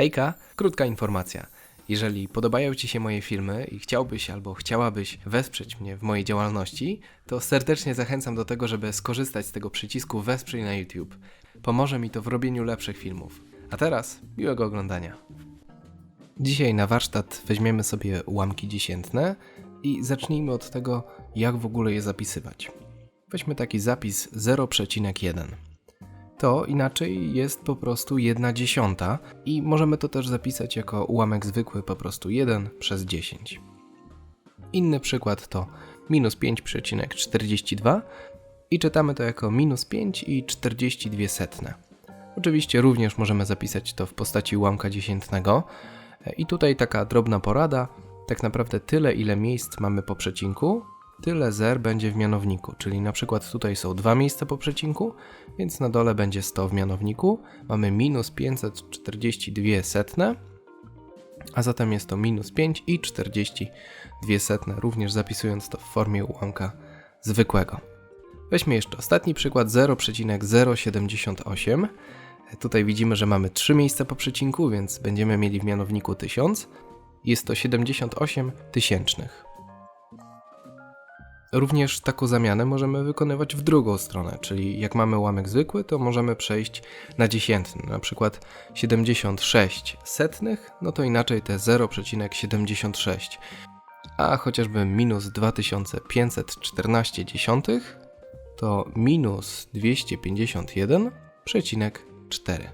Hejka, krótka informacja. Jeżeli podobają Ci się moje filmy i chciałbyś albo chciałabyś wesprzeć mnie w mojej działalności, to serdecznie zachęcam do tego, żeby skorzystać z tego przycisku Wesprzyj na YouTube. Pomoże mi to w robieniu lepszych filmów. A teraz miłego oglądania. Dzisiaj na warsztat weźmiemy sobie ułamki dziesiętne i zacznijmy od tego, jak w ogóle je zapisywać. Weźmy taki zapis 0,1 to inaczej jest po prostu 1 dziesiąta i możemy to też zapisać jako ułamek zwykły po prostu 1 przez 10. Inny przykład to minus 5,42 i czytamy to jako minus 5 i 42 setne. Oczywiście również możemy zapisać to w postaci ułamka dziesiętnego i tutaj taka drobna porada, tak naprawdę tyle ile miejsc mamy po przecinku, tyle zer będzie w mianowniku, czyli na przykład tutaj są dwa miejsca po przecinku, więc na dole będzie 100 w mianowniku, mamy minus 542 setne, a zatem jest to minus 5 i 42 setne, również zapisując to w formie ułamka zwykłego. Weźmy jeszcze ostatni przykład 0,078. Tutaj widzimy, że mamy 3 miejsca po przecinku, więc będziemy mieli w mianowniku 1000. Jest to 78 tysięcznych. Również taką zamianę możemy wykonywać w drugą stronę, czyli jak mamy ułamek zwykły, to możemy przejść na dziesiętny, na przykład 76 setnych, no to inaczej te 0,76, a chociażby minus 2514 dziesiątych to minus 251,4.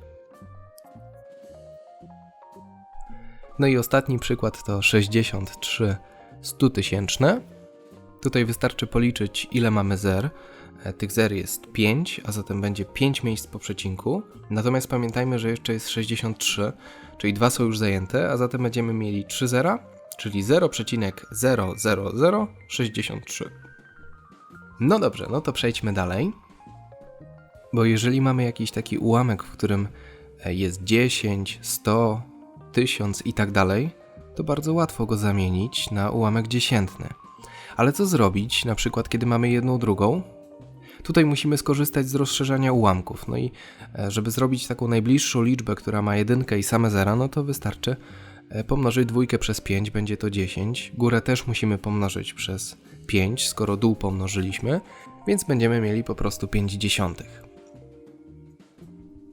No i ostatni przykład to 63 stutysięczne. Tutaj wystarczy policzyć, ile mamy zer. E, Tych zer jest 5, a zatem będzie 5 miejsc po przecinku. Natomiast pamiętajmy, że jeszcze jest 63, czyli dwa są już zajęte, a zatem będziemy mieli 3 zera, czyli 0,00063. No dobrze, no to przejdźmy dalej. Bo jeżeli mamy jakiś taki ułamek, w którym e, jest 10, 100, 1000 i tak dalej, to bardzo łatwo go zamienić na ułamek dziesiętny. Ale co zrobić, na przykład kiedy mamy jedną drugą? Tutaj musimy skorzystać z rozszerzania ułamków. No i e, żeby zrobić taką najbliższą liczbę, która ma jedynkę i same zera, no to wystarczy e, pomnożyć dwójkę przez 5, będzie to 10. Górę też musimy pomnożyć przez 5, skoro dół pomnożyliśmy, więc będziemy mieli po prostu 5 dziesiątych.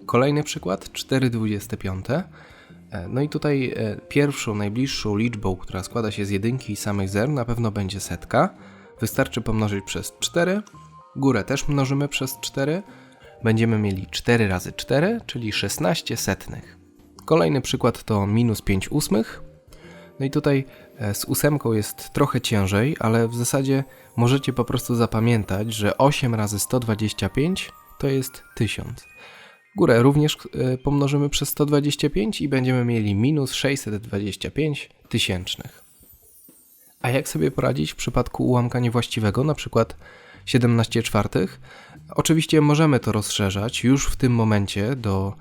Kolejny przykład, 4,25. E, No i tutaj e, pierwszą, najbliższą liczbą, która składa się z jedynki i samych zer, na pewno będzie setka. Wystarczy pomnożyć przez 4. Górę też mnożymy przez 4. Będziemy mieli 4 razy 4, czyli 16 setnych. Kolejny przykład to minus 5 ósmych. No i tutaj e, z ósemką jest trochę ciężej, ale w zasadzie możecie po prostu zapamiętać, że 8 razy 125 to jest 1000. Górę. Również y, pomnożymy przez 125 i będziemy mieli minus 625 tysięcznych. A jak sobie poradzić w przypadku ułamka niewłaściwego, na przykład 17 czwartych? Oczywiście możemy to rozszerzać już w tym momencie do,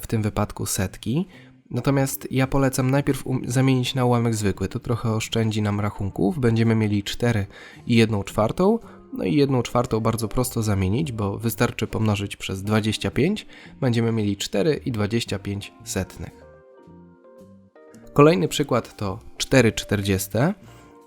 w tym wypadku setki, natomiast ja polecam najpierw um- zamienić na ułamek zwykły, to trochę oszczędzi nam rachunków, będziemy mieli 4 i 1 czwartą, no i 1 czwartą bardzo prosto zamienić, bo wystarczy pomnożyć przez 25, będziemy mieli 4 i 25 setnych. Kolejny przykład to 4,40.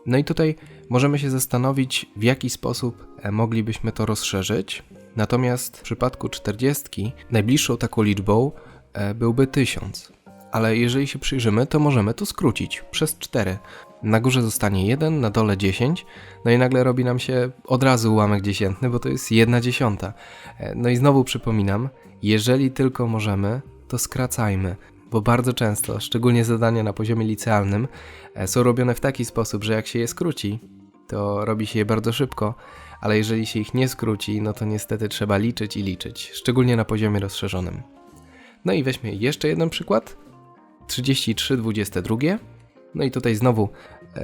No i tutaj możemy się zastanowić, w jaki sposób e, moglibyśmy to rozszerzyć. Natomiast w przypadku 40 najbliższą taką liczbą e, byłby 1000. Ale jeżeli się przyjrzymy, to możemy to skrócić przez 4. Na górze zostanie 1, na dole 10, no i nagle robi nam się od razu ułamek dziesiętny, bo to jest 1 dziesiąta. E, No i znowu przypominam, jeżeli tylko możemy, to skracajmy, bo bardzo często, szczególnie zadania na poziomie licealnym, e, są robione w taki sposób, że jak się je skróci, to robi się je bardzo szybko, ale jeżeli się ich nie skróci, no to niestety trzeba liczyć i liczyć, szczególnie na poziomie rozszerzonym. No i weźmy jeszcze jeden przykład. 33,22. No i tutaj znowu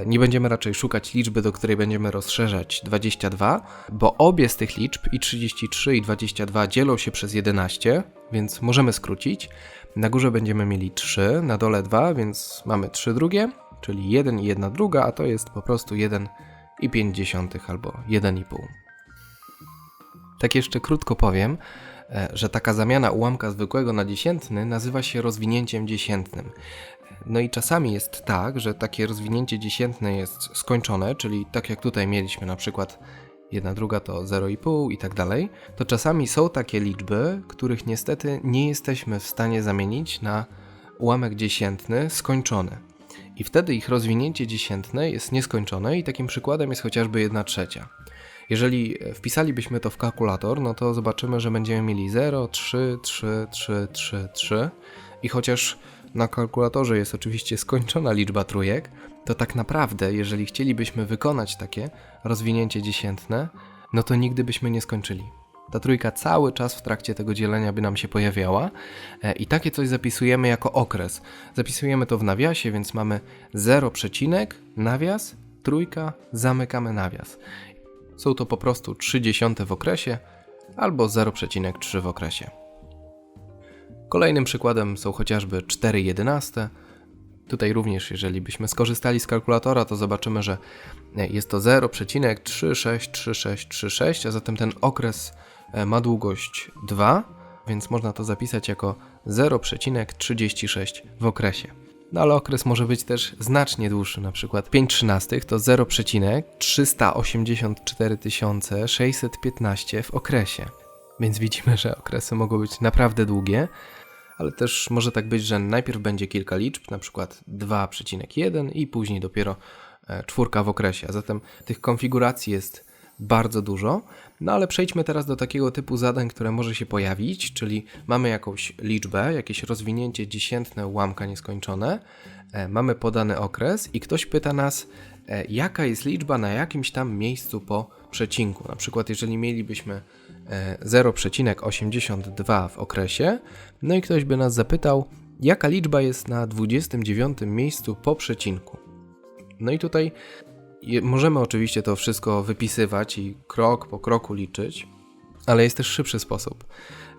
nie będziemy raczej szukać liczby, do której będziemy rozszerzać 22, bo obie z tych liczb, i 33 i 22, dzielą się przez 11, więc możemy skrócić. Na górze będziemy mieli 3, na dole 2, więc mamy 3 drugie, czyli 1 i 1 druga, a to jest po prostu 1 i 5 dziesiątych albo 1,5. Tak jeszcze krótko powiem, e, że taka zamiana ułamka zwykłego na dziesiętny nazywa się rozwinięciem dziesiętnym. No i czasami jest tak, że takie rozwinięcie dziesiętne jest skończone, czyli tak jak tutaj mieliśmy na przykład jedna druga to 0,5 i tak dalej, to czasami są takie liczby, których niestety nie jesteśmy w stanie zamienić na ułamek dziesiętny skończony. I wtedy ich rozwinięcie dziesiętne jest nieskończone i takim przykładem jest chociażby 1 trzecia. Jeżeli wpisalibyśmy to w kalkulator, no to zobaczymy, że będziemy mieli 0, 3, 3, 3, 3, 3 i chociaż na kalkulatorze jest oczywiście skończona liczba trójek, to tak naprawdę, jeżeli chcielibyśmy wykonać takie rozwinięcie dziesiętne, no to nigdy byśmy nie skończyli. Ta trójka cały czas w trakcie tego dzielenia by nam się pojawiała e, i takie coś zapisujemy jako okres. Zapisujemy to w nawiasie, więc mamy 0 przecinek, nawias, trójka, zamykamy nawias. Są to po prostu 3 dziesiąte w okresie albo 0,3 w okresie. Kolejnym przykładem są chociażby 4 jedenaste. Tutaj również, jeżeli byśmy skorzystali z kalkulatora, to zobaczymy, że jest to 0,363636, a zatem ten okres e, ma długość 2, więc można to zapisać jako 0,36 w okresie. No ale okres może być też znacznie dłuższy, na przykład 5 trzynastych to 0,384 615 w okresie. Więc widzimy, że okresy mogą być naprawdę długie, ale też może tak być, że najpierw będzie kilka liczb, na przykład 2,1 i później dopiero e, czwórka w okresie. A zatem tych konfiguracji jest bardzo dużo. No ale przejdźmy teraz do takiego typu zadań, które może się pojawić, czyli mamy jakąś liczbę, jakieś rozwinięcie dziesiętne ułamka nieskończone, e, mamy podany okres i ktoś pyta nas, e, jaka jest liczba na jakimś tam miejscu po przecinku. Na przykład jeżeli mielibyśmy 0,82 w okresie, no i ktoś by nas zapytał, jaka liczba jest na 29 miejscu po przecinku. No i tutaj możemy oczywiście to wszystko wypisywać i krok po kroku liczyć, ale jest też szybszy sposób.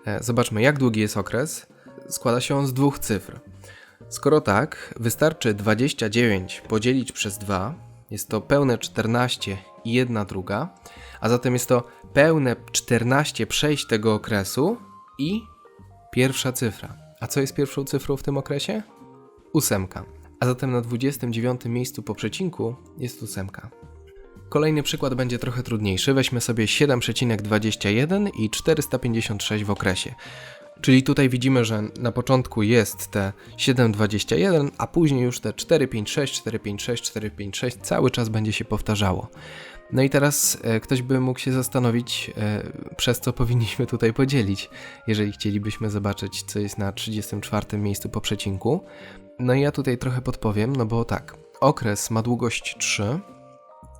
E, zobaczmy, jak długi jest okres. Składa się on z dwóch cyfr. Skoro tak, wystarczy 29 podzielić przez 2, jest to pełne 14 i 1 druga, a zatem jest to pełne 14 przejść tego okresu i pierwsza cyfra. A co jest pierwszą cyfrą w tym okresie? Ósemka. A zatem na 29 miejscu po przecinku jest ósemka. Kolejny przykład będzie trochę trudniejszy. Weźmy sobie 7,21 i 456 w okresie. Czyli tutaj widzimy, że na początku jest te 7,21, a później już te 4,56, 4,56, 4,56 cały czas będzie się powtarzało. No i teraz e, ktoś by mógł się zastanowić, e, przez co powinniśmy tutaj podzielić, jeżeli chcielibyśmy zobaczyć, co jest na 34 miejscu po przecinku. No i ja tutaj trochę podpowiem, no bo tak, okres ma długość 3,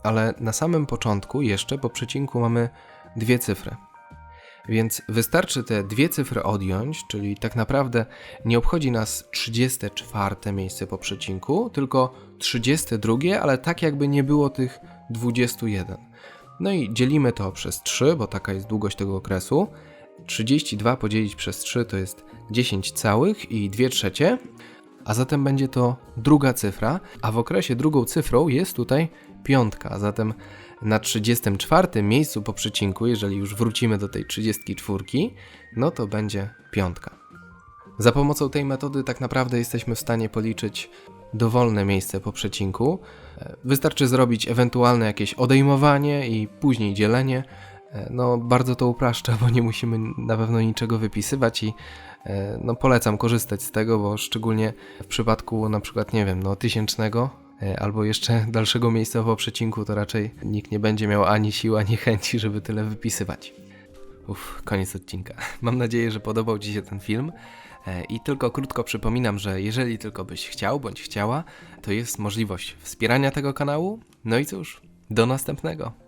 ale na samym początku jeszcze po przecinku mamy dwie cyfry. Więc wystarczy te dwie cyfry odjąć, czyli tak naprawdę nie obchodzi nas 34 miejsce po przecinku, tylko 32, ale tak jakby nie było tych 21. No i dzielimy to przez 3, bo taka jest długość tego okresu. 32 podzielić przez 3 to jest 10 całych i 2 trzecie, a zatem będzie to druga cyfra, a w okresie drugą cyfrą jest tutaj piątka, a zatem na 34 miejscu po przecinku, jeżeli już wrócimy do tej 34, no to będzie piątka. Za pomocą tej metody tak naprawdę jesteśmy w stanie policzyć dowolne miejsce po przecinku. Wystarczy zrobić ewentualne jakieś odejmowanie i później dzielenie. No, bardzo to upraszcza, bo nie musimy na pewno niczego wypisywać i no, polecam korzystać z tego, bo szczególnie w przypadku na przykład, nie wiem, no, tysięcznego E, albo jeszcze dalszego miejsca po przecinku, to raczej nikt nie będzie miał ani siły, ani chęci, żeby tyle wypisywać. Uff, koniec odcinka. Mam nadzieję, że podobał Ci się ten film. E, I tylko krótko przypominam, że jeżeli tylko byś chciał bądź chciała, to jest możliwość wspierania tego kanału. No i cóż, do następnego.